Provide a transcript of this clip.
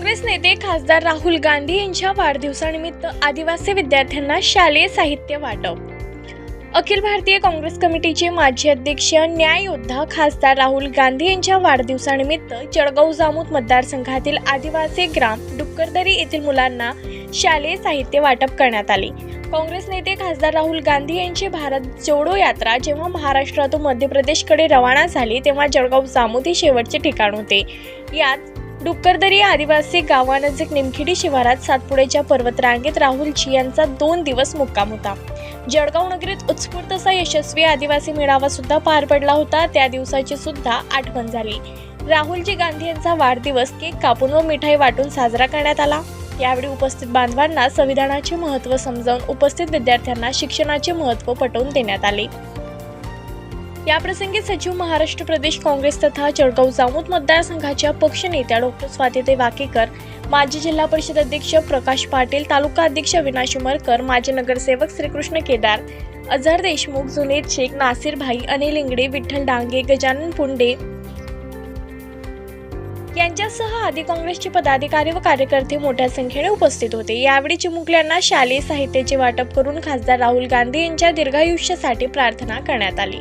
काँग्रेस नेते खासदार राहुल गांधी यांच्या वाढदिवसानिमित्त आदिवासी विद्यार्थ्यांना शालेय साहित्य वाटप. अखिल भारतीय काँग्रेस कमिटीचे माजी अध्यक्ष न्याययोद्धा खासदार राहुल गांधी यांच्या वाढदिवसानिमित्त जळगाव जामूत मतदारसंघातील आदिवासी ग्राम डुक्करदरी येथील मुलांना शालेय साहित्य वाटप करण्यात आले. काँग्रेस नेते खासदार राहुल गांधी यांची भारत जोडो यात्रा जेव्हा महाराष्ट्रातून मध्य प्रदेशकडे रवाना झाली तेव्हा जळगाव जामोद हे शेवटचे ठिकाण होते. यात डुक्करदरी आदिवासी गावानजीक निमखिडी शिवारात सातपुड्याच्या पर्वतरांगेत राहुलजी यांचा दोन दिवस मुक्काम होता. जळगाव नगरीत उत्स्फूर्त असा यशस्वी आदिवासी मेळावा सुद्धा पार पडला होता. त्या दिवसाची सुद्धा आठवण झाली. राहुलजी गांधी यांचा वाढदिवस केक कापून व मिठाई वाटून साजरा करण्यात आला. यावेळी उपस्थित बांधवांना संविधानाचे महत्त्व समजावून उपस्थित विद्यार्थ्यांना शिक्षणाचे महत्त्व पटवून देण्यात आले. याप्रसंगी सचिव महाराष्ट्र प्रदेश काँग्रेस तथा जळगाव जामोद मतदारसंघाच्या पक्षनेत्या डॉक्टर स्वातिते वाकेकर माजी जिल्हा परिषद अध्यक्ष प्रकाश पाटील तालुका अध्यक्ष विनाश उमरकर माजी नगरसेवक श्रीकृष्ण केदार अझर देशमुख जुनेद शेख नासिर भाई अनिल इंगडे विठ्ठल डांगे गजानन पुंडे यांच्यासह आदी काँग्रेसचे पदाधिकारी व कार्यकर्ते मोठ्या संख्येने उपस्थित होते. यावेळी चिमुकल्यांना शालेय साहित्याचे वाटप करून खासदार राहुल गांधी यांच्या दीर्घायुष्यासाठी प्रार्थना करण्यात आली.